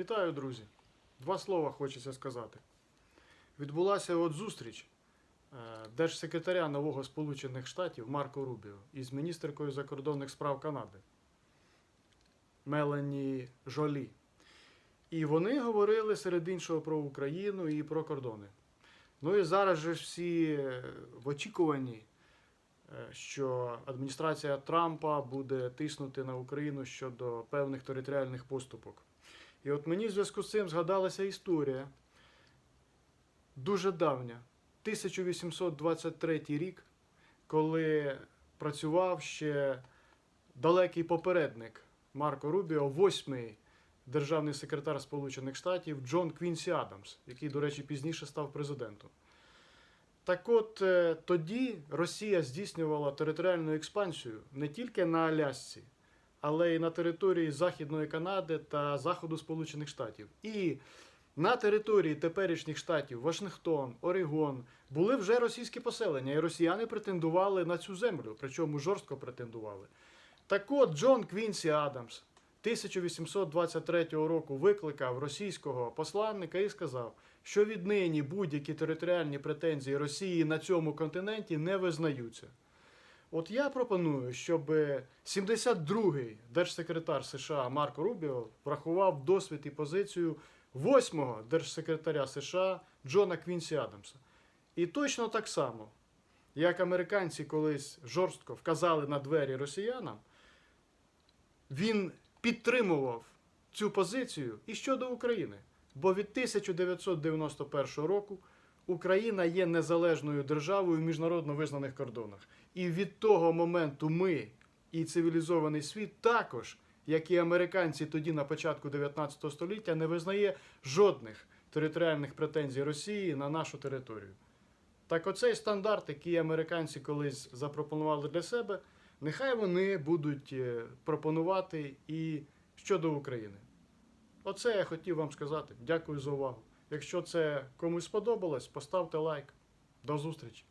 Вітаю, друзі! Два слова хочеться сказати. Відбулася от зустріч е, держсекретаря нового Сполучених Штатів Марко Рубіо із міністеркою закордонних справ Канади Мелані Жолі. І вони говорили серед іншого про Україну і про кордони. Ну і зараз же всі е, в очікуванні, е, що адміністрація Трампа буде тиснути на Україну щодо певних територіальних поступок. І от мені в зв'язку з цим згадалася історія дуже давня, 1823 рік, коли працював ще далекий попередник Марко Рубіо, восьмий державний секретар Сполучених Штатів Джон Квінсі Адамс, який, до речі, пізніше став президентом. Так от е, тоді Росія здійснювала територіальну експансію не тільки на Алясці, але й на території Західної Канади та Заходу Сполучених Штатів. І на території теперішніх штатів Вашингтон, Орегон були вже російські поселення, і росіяни претендували на цю землю, причому жорстко претендували. Так от Джон Квінсі Адамс 1823 року викликав російського посланника і сказав, що віднині будь-які територіальні претензії Росії на цьому континенті не визнаються. От я пропоную, щоб 72-й держсекретар США Марко Рубіо врахував досвід і позицію 8-го держсекретаря США Джона Квінсі Адамса. І точно так само, як американці колись жорстко вказали на двері росіянам, він підтримував цю позицію і щодо України. Бо від 1991 року Україна є незалежною державою в міжнародно визнаних кордонах. І від того моменту ми і цивілізований світ також, як і американці тоді на початку 19 століття, не визнає жодних територіальних претензій Росії на нашу територію. Так оцей стандарт, який американці колись запропонували для себе, нехай вони будуть е, пропонувати і щодо України. Оце я хотів вам сказати. Дякую за увагу. Якщо це комусь сподобалось, поставте лайк. До зустрічі!